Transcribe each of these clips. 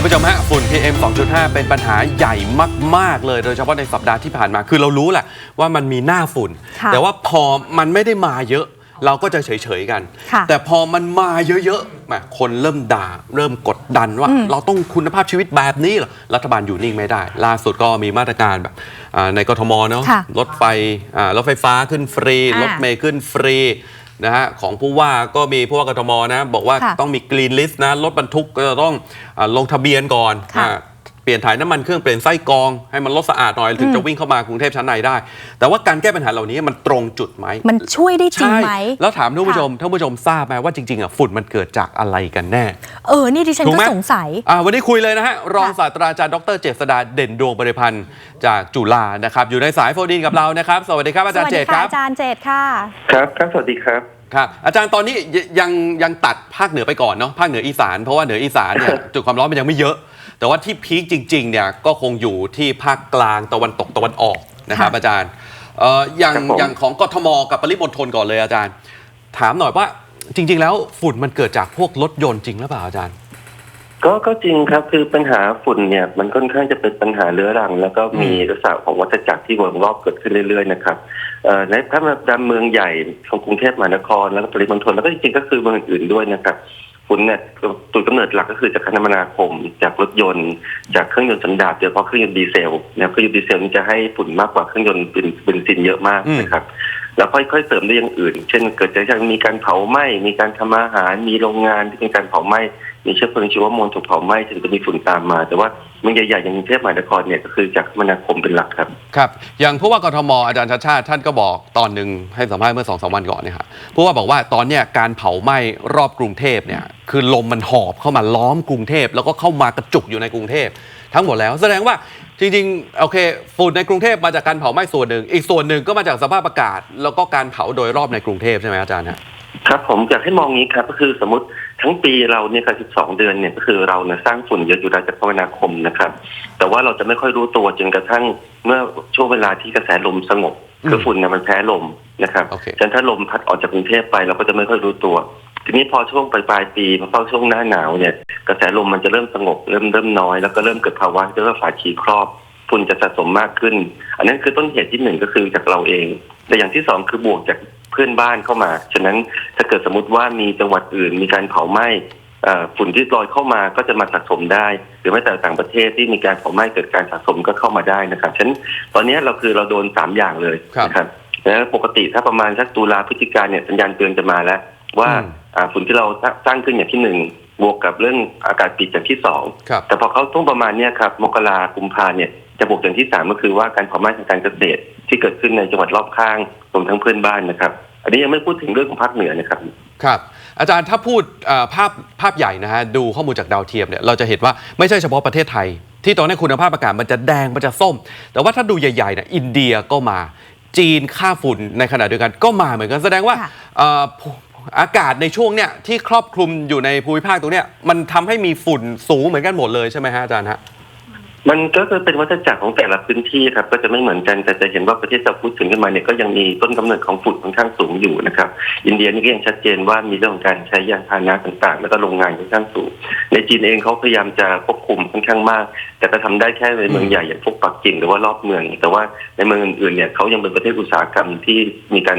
คุณผู้ชมฮะฝุ่น PM 2.5 เป็นปัญหาใหญ่มาก ๆ เลย โดยเฉพาะในสัปดาห์ที่ผ่านมา คือเรารู้แหละว่ามันมีหน้าฝุ่น ค่ะแต่ว่าพอมันไม่ได้มาเยอะ เราก็จะเฉย ๆ กัน ค่ะ แต่พอมันมาเยอะๆแหมคนเริ่มด่า เริ่มกดดันว่าอืมเราต้องคุณภาพชีวิตแบบนี้เหรอ รัฐบาลอยู่นิ่งไม่ได้ ล่าสุดก็มีมาตรการแบบอ่าในกทมเนาะ ค่ะรถไฟอ่ารถไฟฟ้าขึ้นฟรี อ่ารถเมล์ขึ้นฟรี นะฮะของผู้ว่าก็มีผู้ว่ากทมนะ บอกว่าค่ะต้องมีกรีนลิสต์นะรถบรรทุกก็จะต้องอาลงทะเบียนก่อนค่ะอ่าเปลี่ยนถ่ายน้ำมันเครื่องเปลี่ยนไส้กรองให้มันลดสะอาดหน่อยถึงจะวิ่งเข้ามากรุงเทพชั้นในได้ แต่ว่าการแก้ปัญหาเหล่านี้มันตรงจุดไหม มันช่วยได้จริงใช่ไหมแล้วถามท่านผู้ชมท่านผู้ชมทราบไหมว่าจริงๆอะฝุ่นมันเกิดจากอะไรกันแน่เออ นี่ดิฉันถูกก็ไหมสงสัย อ่าวันนี้คุยเลยนะฮะ รองค่ะ ศาสตราจารย์ดรเจษดาเด่นดวงบริพันธ์จากจุฬานะครับ อยู่ในสายโฟนอินกับเรานะครับ สวัสดีครับอาจารย์เจษครับอาจารย์เจตค่ะ ครับครับ สวัสดีครับ ครับอาจารย์ตอนนี้ยยังยังตัดภาคเหนือไปก่อนเนาะภาคเหนืออีสานเพราะว่าเหนืออีสานเนี่ย จุดความร้อนมันยังไม่เยอะ แต่ว่าที่พีคจริงๆเนี่ยก็คงอยู่ที่ภาคกลางตะวันตกตะวันออกนะครับค่ะอาจารย์เอ่ออย่างครับผม อย่างของกทมกับปริมณฑลก่อนเลยอาจารย์ ถามหน่อยว่าจริง ๆ แล้วฝุ่นมันเกิดจากพวกรถยนต์จริงหรือเปล่าอาจารย์ ก็ก็จริงครับคือปัญหาฝุ่นเนี่ยมันค่อนข้างจะเป็นปัญหาเรื้อรัง แล้วก็มีลักษณะของวัฏจักรที่วนรอบเกิดขึ้นเรื่อยๆนะครับเอ่อในถ้ามาดำเมืองใหญ่ของกรุงเทพมหานครแล้วก็ปริมณฑลแล้วก็จริงๆก็คือเมืองอื่นๆด้วยนะครับฝุ่นเนี่ยจุดกำเนิดหลักก็คือจากคมนาคม จากรถยนต์ จากเครื่องยนต์สันดาปโดยเฉพาะเครื่องยนต์ดีเซลนะครับเครื่องยนต์ดีเซลนี่จะให้ฝุ่นมากกว่าเครื่องยนต์เบนเบนซินเยอะมากอืมนะครับแล้วค่อยๆเสริมด้วยอย่างอื่น เช่น เกิดจากมีการเผาไหม้มีการทำอาหารมีโรงงานที่เป็นการเผาไหม้ มีเชื้อเพลิงชีวมวลถูกเผาไหม้ถึงจะมีฝุ่นตามมา แต่ว่าเมืองใหญ่ๆอย่างกรุงเทพมหานครเนี่ยก็คือจากคมนาคมเป็นหลักครับ ครับ อย่างผู้ว่ากทมอาจารย์ชาติชาติท่านก็บอกตอนหนึ่งให้สัมภาษณ์เมื่อสองสามวันก่อนเนี่ยครับผู้ว่าบอกว่าตอนเนี้ยการเผาไหม้รอบกรุงเทพเนี่ยคือลมมันหอบเข้ามาล้อมกรุงเทพแล้วก็เข้ามากระจุกอยู่ในกรุงเทพทั้งหมดแล้วแสดงว่าจริงๆโอเคฝุ่นในกรุงเทพมาจากการเผาไหม้ส่วนหนึ่ง อีกส่วนหนึ่งก็มาจากสภาพอากาศ แล้วก็การเผาโดยรอบในกรุงเทพใช่ไหมอาจารย์ฮะ ครับผมอยากให้มองงี้ครับก็คือสมมติทั้งปีเราเนี่ยครับ12 เดือนเนี่ยก็คือเราเนี่ยสร้างฝุ่นเยอะอยู่แล้วจากคมนาคมนะครับ แต่ว่าเราจะไม่ค่อยรู้ตัวจนกระทั่งเมื่อช่วงเวลาที่กระแสลมสงบ คือมฝุ่นเนี่ยมันแพ้ลมนะครับโอเคฉะนั้นถ้าลมพัดออกจากกรุงเทพไปเราก็จะไม่ค่อยรู้ตัว ทีนี้พอช่วงปลายปลายๆปีพอเข้าช่วงหน้าหนาวเนี่ย กระแสลมมันจะเริ่มสงบเริ่มเริ่มน้อยแล้วก็เริ่มเกิดภาวะที่เรียกว่าฝาชีครอบฝุ่นจะสะสมมากขึ้น อันนั้นคือต้นเหตุที่หนึ่งก็คือจากเราเอง แต่อย่างที่สองคือบวกจากเพื่อนบ้านเข้ามา ฉะนั้นถ้าเกิดสมมติว่ามีจังหวัดอื่น มีการเผาไหม้เอ่อฝุ่นที่ลอยเข้ามาก็จะมาสะสมได้ หรือแม้แต่ต่างประเทศที่มีการเผาไหม้เกิดการสะสมก็เข้ามาได้นะครับฉะนั้นตอนนี้เราคือเราโดนสามอย่างเลยครับนะครับแล้วปกติถ้าประมาณสักตุลาพฤศจิกาเนี่ยสัญญาณเตือนจะมาแล้วว่าอืมอ่าฝุ่นที่เราสร้างขึ้นอย่างที่หนึ่งบวกกับเรื่องอากาศปิดอย่างที่สองครับแต่พอเขาช่วงประมาณเนี้ยครับมกรากุมภาเนี่ยจะบวกอย่างที่สามก็คือว่าการเผาไหม้ทางการเกษตรที่เกิดขึ้นในจังหวัดรอบข้างรวมทั้งเพื่อนบ้านนะครับ อันนี้ยังไม่พูดถึงเรื่องของภาคเหนือนะครับครับ อาจารย์ถ้าพูดเอ่อภาพภาพใหญ่นะฮะดูข้อมูลจากดาวเทียมเนี่ยเราจะเห็นว่าไม่ใช่เฉพาะประเทศไทย ที่ตอนนี้คุณภาพอากาศมันจะแดงมันจะส้ม แต่ว่าถ้าดูใหญ่ๆเนี่ยอินเดียก็มาจีนค่าฝุ่นในขณะเดียวกันก็มาเหมือนกันแสดงว่าค่ะเอ่ออากาศในช่วงเนี่ยที่ครอบคลุมอยู่ในภูมิภาคตรงเนี้ยมันทำให้มีฝุ่นสูงเหมือนกันหมดเลยใช่ไหมฮะอาจารย์ฮะ มันก็คือเป็นวัฏจักรของแต่ละพื้นที่ครับ ก็จะไม่เหมือนกันแต่จะเห็นว่าประเทศเราพูดถึงขึ้นมาเนี่ยก็ยังมีต้นกำเนิดของฝุ่นค่อนข้างสูงอยู่นะครับ อินเดียนี่ก็ยังชัดเจนว่ามีเรื่องของการใช้ยานพาหนะต่างๆ แล้วก็โรงงานค่อนข้างสูง ในจีนเองเขาพยายามจะควบคุมค่อนข้างมาก แต่ก็ทำได้แค่ในเมืองใหญ่อย่างพวกปักกิ่งหรือว่ารอบเมือง แต่ว่าในเมืองอื่นๆเนี่ยเขายังเป็นประเทศอุตสาหกรรมที่มีการ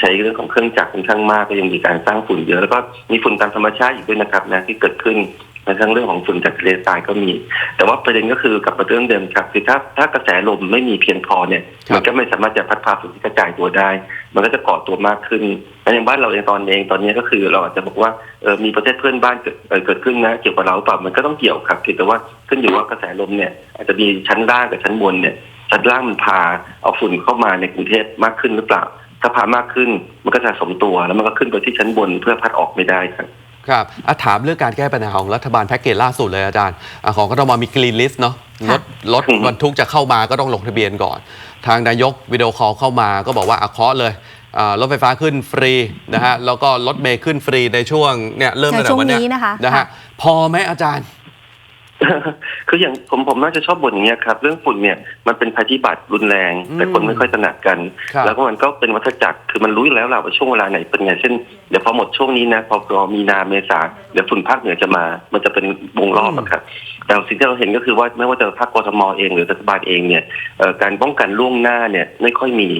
ใช้เรื่องของเครื่องจักรค่อนข้างมาก ก็ยังมีการสร้างฝุ่นเยอะแล้วก็มีฝุ่นตามธรรมชาติอีกด้วยนะครับนะที่เกิดขึ้น และทั้งเรื่องของฝุ่นจากทะเลทรายก็มี แต่ว่าประเด็นก็คือกลับมาเรื่องเดิมครับคือถ้าถ้ากระแสลมไม่มีเพียงพอเนี่ยครับ มันก็ไม่สามารถจะพัดพาฝุ่นที่กระจายตัวได้ มันก็จะก่อตัวมากขึ้นและอย่างบ้านเราเองตอนเองตอนนี้ก็คือเราอาจจะบอกว่าเออมีประเทศเพื่อนบ้านเกิดเอ่อเกิดขึ้นนะเกี่ยวกับเราหรือเปล่ามันก็ต้องเกี่ยวครับเพียงแต่ว่าขึ้นอยู่ว่ากระแสลมเนี่ยอาจจะมีชั้นล่างกับชั้นบนเนี่ยชั้นล่างมันพาเอาฝุ่นเข้ามาในกรุงเทพมากขึ้นหรือเปล่า ถ้าพามากขึ้นมันก็จะสมตัวแล้วมันก็ขึ้นไปที่ชั้นบนเพื่อพัดออกไม่ได้ครับ ครับอะถามเรื่องการแก้ปัญหาของรัฐบาลแพ็กเกจล่าสุดเลยอาจารย์อะของกทมมีกรีนลิสต์เนาะรค่ะ ถรถอืมบรรทุกจะเข้ามาก็ต้องลงทะเบียนก่อน ทางนายกวิดีโอคอลเข้ามาก็บอกว่าอะเคาะเลยอ่ารถไฟฟ้าขึ้นฟรีนะฮะแล้วก็รถเมย์ขึ้นฟรีในช่วงเนี่ยเริ่มตั้งแต่วันเนี้ยในช่วงนี้นะคะนะฮะค่ะพอไหมอาจารย์ คืออย่างผมผมน่าจะชอบบ่นอย่างเงี้ยครับ เรื่องฝุ่นเนี่ยมันเป็นภัยพิบัติรุนแรง แต่คนไม่ค่อยตระหนักกัน ครับแล้วก็มันก็เป็นวัฏจักรคือมันรู้อยู่แล้วแหละว่าช่วงเวลาไหนเป็นไงเช่นเดี๋ยวพอหมดช่วงนี้นะพอพอมีนาเมษาเดี๋ยวฝุ่นภาคเหนือจะมา มันจะเป็นวงรอบอะครับแต่สิ่งที่เราเห็นก็คือว่าไม่ว่าจะภาคกทมเองหรือรัฐบาลเองเนี่ยเอ่อการป้องกันล่วงหน้าเนี่ยไม่ค่อยมี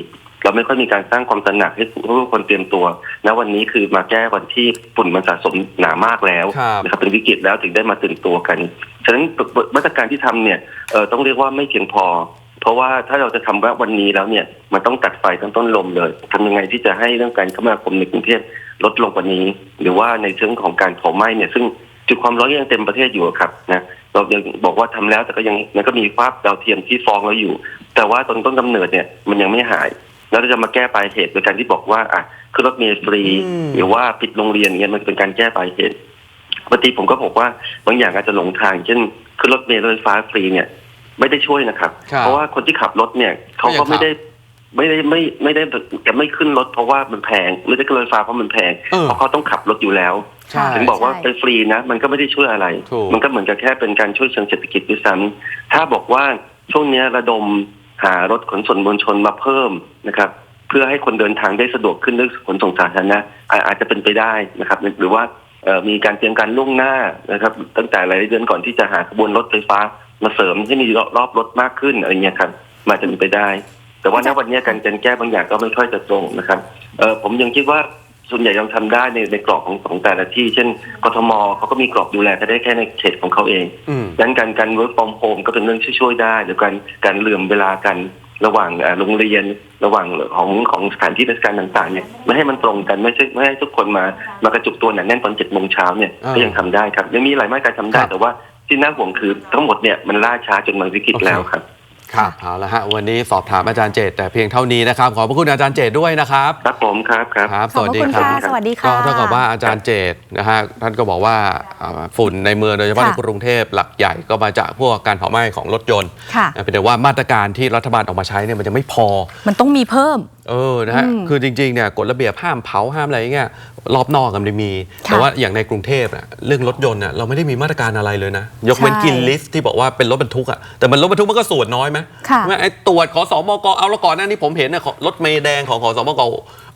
เราไม่ค่อยมีการสร้างความตระหนักให้ทุกคนเตรียมตัวณวันนี้คือมาแก้วันที่ฝุ่นมันสะสมหนามากแล้วครับนะครับเป็นวิกฤตแล้วถึงได้มาตื่นตัวกัน ฉะนั้นมาตรการที่ทำเนี่ยเอ่อต้องเรียกว่าไม่เพียงพอ เพราะว่าถ้าเราจะทำว่าวันนี้แล้วเนี่ยมันต้องตัดไฟตั้งต้นลมเลยทำยังไงที่จะให้เรื่องการคมนาคมในกรุงเทพลดลงกว่านี้ หรือว่าในเชิงของการเผาไหม้เนี่ยซึ่งจุดความร้อนยังเต็มประเทศอยู่อะครับนะเรายังบอกว่าทำแล้วแต่ก็ยังมันก็มีภาพดาวเทียมที่ฟ้องเราอยู่ แต่ว่าตอนต้นกำเนิดเนี่ยมันยังไม่หาย แล้วเราจะมาแก้ปลายเหตุโดยการที่บอกว่าอะคือรถเมล์ฟรีอืมหรือว่าปิดโรงเรียนเนี่ยมันเป็นการแก้ปลายเหตุบางทีผมก็บอกว่าบางอย่างอาจจะหลงทาง เช่นขึ้นรถเมล์รถไฟฟ้าฟรีเนี่ย ไม่ได้ช่วยนะครับครับเพราะว่าคนที่ขับรถเนี่ยเขาก็ยัก็งขับไม่ได้ไม่ได้ไม่ไม่ได้จะไม่ขึ้นรถเพราะว่ามันแพงหรือจะขึ้นรถไฟฟ้าเพราะมันแพงเออเพราะเขาต้องขับรถอยู่แล้วใช่ถึงบอกว่าใช่เป็นฟรีนะ มันก็ไม่ได้ช่วยอะไรถูกมันก็เหมือนกับแค่เป็นการช่วยเชิงเศรษฐกิจด้วยซ้ำถ้าบอกว่าช่วงเนี้ยระดม หารถขนส่งมวลชนมาเพิ่มนะครับ เพื่อให้คนเดินทางได้สะดวกขึ้นเรื่องขนส่งสาธารณะอาจจะเป็นไปได้นะครับ หรือว่ามีการเตรียมการล่วงหน้านะครับ ตั้งแต่หลายเดือนก่อนที่จะหาขบวนรถไฟฟ้ามาเสริมให้มีรอบรถมากขึ้นอะไรเงี้ยครับมาจะเป็นไปได้ แต่ว่าณวันนี้การแก้บางอย่างก็ไม่ค่อยจะตรงนะครับเออผมยังคิดว่า ส่วนใหญ่ยังทำได้ในในกรอบของของแต่ละที่ เช่นกทมเขาก็มีกรอบดูแลแค่ได้แค่ในเขตของเขาเองอืมดังนั้นการการ work from home ก็เป็นเรื่องที่ช่วยได้หรือการการเหลื่อมเวลากันระหว่างเอ่อโรงเรียนระหว่างของของสถานที่ราชการต่างๆเนี่ยไม่ให้มันตรงกันไม่ใช่ไม่ให้ทุกคนมามากระจุกตัวหนาแน่นตอนเจ็ดโมงเช้าเนี่ยอ่าก็ยังทำได้ครับยังมีหลายมาตรการทำได้ครับแต่ว่าที่น่าห่วงคือทั้งหมดเนี่ยมันล่าช้าจนมันวิกฤตโอเคแล้วครับ ครับเอาละฮะวันนี้สอบถามอาจารย์เจตแต่เพียงเท่านี้นะครับ ขอบพระคุณอาจารย์เจตด้วยนะครับครับผมครับครับ ครับขอบพระคุณครัค่ะสวัสดีค่ะ ก็เท่ากับว่าอาจารย์เจตนะฮะท่านก็บอกว่าอ่าฝุ่นในเมืองโดยเฉพาะค่ะ ในกรุงเทพหลักใหญ่ก็มาจากพวกการเผาไหม้ของรถยนต์ค่ะเพียงแต่ว่ามาตรการที่รัฐบาลออกมาใช้เนี่ยมันจะไม่พอ มันต้องมีเพิ่ม เออนะฮะอืมคือจริงๆเนี่ยกฎระเบียบห้ามเผาห้ามอะไรอย่างเงี้ยรอบนอกกันมีค่ะแต่ว่าอย่างในกรุงเทพน่ะเรื่องรถยนต์น่ะเราไม่ได้มีมาตรการอะไรเลยนะ ยกเว้นใช่กินลิสต์ที่บอกว่าเป็นรถบรรทุกอะแต่มันรถบรรทุกมันก็ส่วนน้อยไหมค่ะใช่ไหมไอ้ตรวจขอสมกเอาแล้วก่อนหน้านี้ผมเห็นเนี่ยรถเมย์แดงของขอสมก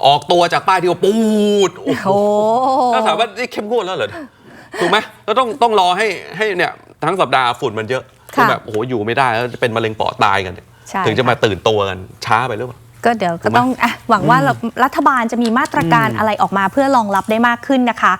ออกตัวจากป้ายที่ว่าปูดโอ้โหโอ้ถ้าถามว่านี่เข้มงวดแล้วเหรอถูกไหมแล้วต้องต้องรอให้ให้เนี่ยทั้งสัปดาห์ฝุ่นมันเยอะจนแบบโอ้โหอยู่ไม่ได้แล้วจะเป็นมะเร็งปอดตายกันเนี่ยใช่ถึงจะมาค่ตื่นตัวกันช้าไปหรือเปล่า ก็เดี๋ยวถูก็กไหมต้องอะหวังว่ารัฐบาลจะมีมาตรการอะไรออกมาเพื่อรองรับได้มากขึ้นนะคะ